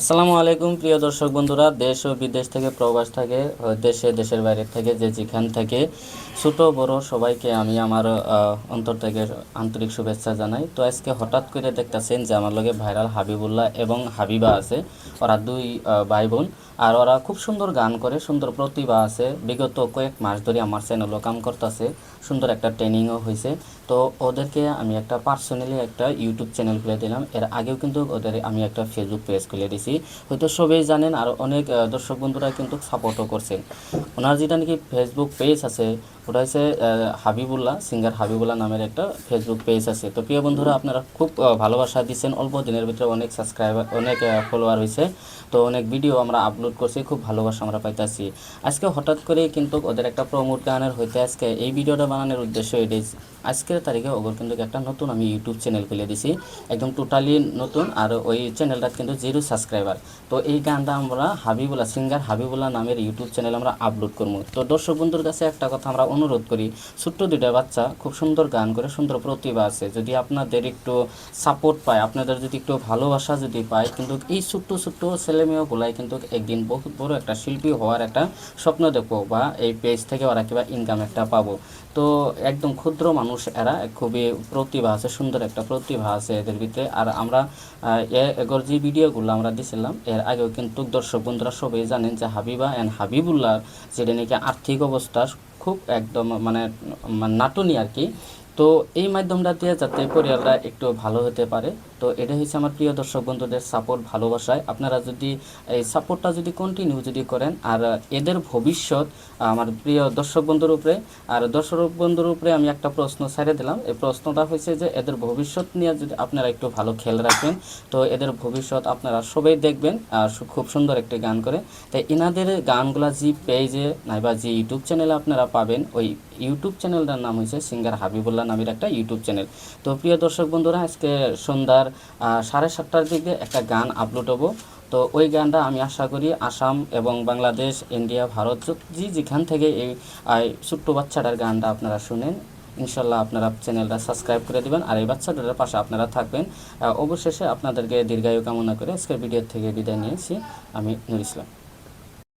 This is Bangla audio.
আসসালামু আলাইকুম, প্রিয় দর্শক বন্ধুরা। দেশ ও বিদেশ থেকে প্রবাস থাকে, দেশে, দেশের বাইরে থেকে যে যেখান থেকে ছোট, বড় সবাইকে আমি আমার অন্তর থেকে আন্তরিক শুভেচ্ছা জানাই। তো আজকে হঠাৎ করে দেখতেছেন যে আমার লগে ভাইরাল হাবিবুল্লাহ এবং হাবিবা আছে। ওরা দুই ভাই বোন আর ওরা খুব সুন্দর গান করে, সুন্দর প্রতিভা আছে। বিগত কয়েক মাস ধরে আমার চ্যানেলও কাম করতেছে। সুন্দর একটা ট্রেনিংও হয়েছে তো ওদেরকে আমি একটা পার্সোনালি একটা ইউটিউব চ্যানেল খুলে দিলাম। এর আগেও কিন্তু ওদের আমি একটা ফেসবুক পেজ খুলে দিয়েছি হয়তো সবাই জানেন, আর অনেক দর্শক বন্ধুরা কিন্তু সাপোর্টও করছেন। ওনার যেটা নাকি ফেসবুক পেজ আছে ওটা হচ্ছে হাবিবুল্লাহ সিঙ্গার হাবিবুল্লাহ নামের একটা ফেসবুক পেজ আছে। তো প্রিয় বন্ধুরা, আপনারা খুব ভালোবাসা দিচ্ছেন। অল্প দিনের ভিতরে অনেক সাবস্ক্রাইবার অনেক ফলোয়ার হয়েছে তো অনেক ভিডিও আমরা আপলোড করছি, খুব ভালোবাসা আমরা পাইতেছি। আজকে হঠাৎ করে কিন্তু ওদের একটা প্রমোট গানের হইতে আজকে এই ভিডিওটা বানানোর উদ্দেশ্য এটাই। আজকের তারিখে ওগর কিন্তু একটা নতুন আমি ইউটিউব চ্যানেল খুলে দিছি। একদম টোটালি নতুন আর ওই চ্যানেলটা কিন্তু জিরো সাবস্ক্রাইবার তো এই গানটা আমরা হাবিবুল্লাহ সিঙ্গার হাবিবুল্লাহ নামের ইউটিউব চ্যানেল আমরা আপলোড করব। তো দর্শক বন্ধুর কাছে একটা কথা আমরা অনুরোধ করি, ছোট্ট দুইটা বাচ্চা খুব সুন্দর গান করে, সুন্দর প্রতিভা আছে। যদি আপনাদের একটু সাপোর্ট পায়, আপনাদের যদি একটু ভালোবাসা যদি পায়, কিন্তু এই ছোট্ট ছোট্ট ছেলেমেয়েগুলাই কিন্তু একদিন বহুত বড় একটা শিল্পী হওয়ার একটা স্বপ্ন দেখব বা এই পেজ থেকে ওরা কিবা ইনকাম একটা পাবো। তো একদম ক্ষুদ্র মানুষ এরা, খুবই প্রতিভা আছে, সুন্দর একটা প্রতিভা আছে এদের ভিতরে। আর আমরা এগোর যে ভিডিওগুলো আমরা দিছিলাম, এর আগেও কিন্তু দর্শক বন্ধুরা সবাই জানেন যে হাবিবা অ্যান্ড হাবিবুল্লাহ, যেটা নাকি আর্থিক অবস্থা খুব একদম মানে মানে নাটনি আর কি। তো এই মাধ্যমটা দিয়ে যাতে পরিবাররা একটু ভালো হতে পারে, তো এটা হচ্ছে আমার প্রিয় দর্শক বন্ধুদের সাপোর্ট ভালোবাসায়। আপনারা যদি এই সাপোর্টটা যদি কন্টিনিউ যদি করেন, আর এদের ভবিষ্যৎ আমার প্রিয় দর্শক বন্ধুর উপরে, আর দর্শক বন্ধুর উপরে আমি একটা প্রশ্ন ছেড়ে দিলাম। এই প্রশ্নটা হয়েছে যে, এদের ভবিষ্যৎ নিয়ে যদি আপনারা একটু ভালো খেয়াল রাখবেন তো এদের ভবিষ্যৎ আপনারা সবাই দেখবেন, আর খুব সুন্দর একটি গান করে। তাই এনাদের গানগুলা যে পেজে নাইবা যে ইউটিউব চ্যানেলে আপনারা পাবেন, ওই ইউটিউব চ্যানেলটার নাম হয়েছে সিঙ্গার হাবিবুল্লাহ নামের একটা ইউটিউব চ্যানেল তো প্রিয় দর্শক বন্ধুরা, আজকে সন্ধ্যার সাড়ে সাতটার দিকে একটা গান আপলোড হব। তো ওই গানটা আমি আশা করি আসাম এবং বাংলাদেশ, ইন্ডিয়া, ভারত যে যেখান থেকে এই ছোট্ট বাচ্চাটার গানটা আপনারা শুনেন, ইনশাল্লাহ আপনারা চ্যানেলটা সাবস্ক্রাইব করে দিবেন আর এই বাচ্চাটার পাশে আপনারা থাকবেন। অবশেষে আপনাদেরকে দীর্ঘায়ু কামনা করে আজকের ভিডিও থেকে বিদায় নিয়েছি। আমি নুর ইসলাম।